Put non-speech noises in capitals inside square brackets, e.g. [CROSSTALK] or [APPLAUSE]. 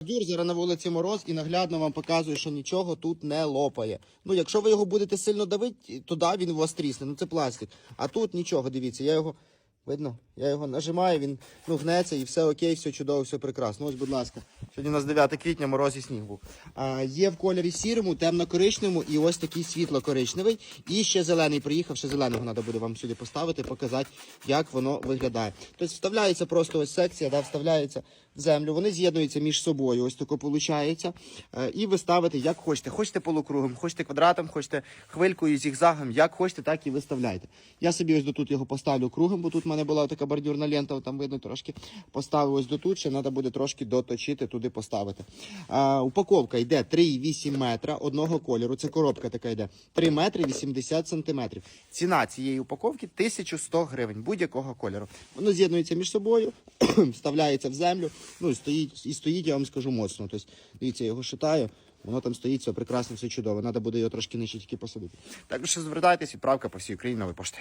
Дюр зараз на вулиці мороз і наглядно вам показує, що нічого тут не лопає. Ну, якщо ви його будете сильно давити, то да, він у вас трісне. Ну це пластик. А тут нічого, дивіться, я його. Видно, я його нажимаю, він ну, гнеться і все окей, все чудово, все прекрасно. Ось, будь ласка. Сьогодні у нас 9 квітня, мороз і сніг був. А, є в кольорі сірому, темно-коричневому і ось такий світло-коричневий. І ще зелений приїхав, ще зеленого треба буде вам сюди поставити, показати, як воно виглядає. Тобто вставляється просто ось секція, да, вставляється в землю, вони з'єднуються між собою, ось тако виходить. І ви ставите як хочете. Хочете полукругом, хочете квадратом, хочете хвилькою, зігзагом, як хочете, так і виставляйте. Я собі ось до тут його поставлю кругом, бо тут мене була така бордюрна лента, там видно трошки. Поставив ось до тут, ще треба буде трошки доточити, туди поставити. А, упаковка йде 3,8 метра одного кольору. Це коробка така йде. 3 метри 80 сантиметрів. Ціна цієї упаковки 1100 гривень будь-якого кольору. Воно з'єднується між собою, [CLEARS THROAT] вставляється в землю. Ну і стоїть, і стоїть, я вам скажу моцно. Тобто, дивіться, я його шитаю. Воно там стоїть, все прекрасно, все чудово. Треба буде його трошки нижче тільки посадити. Також звертайтесь, відправка по всій Україні нової пошти.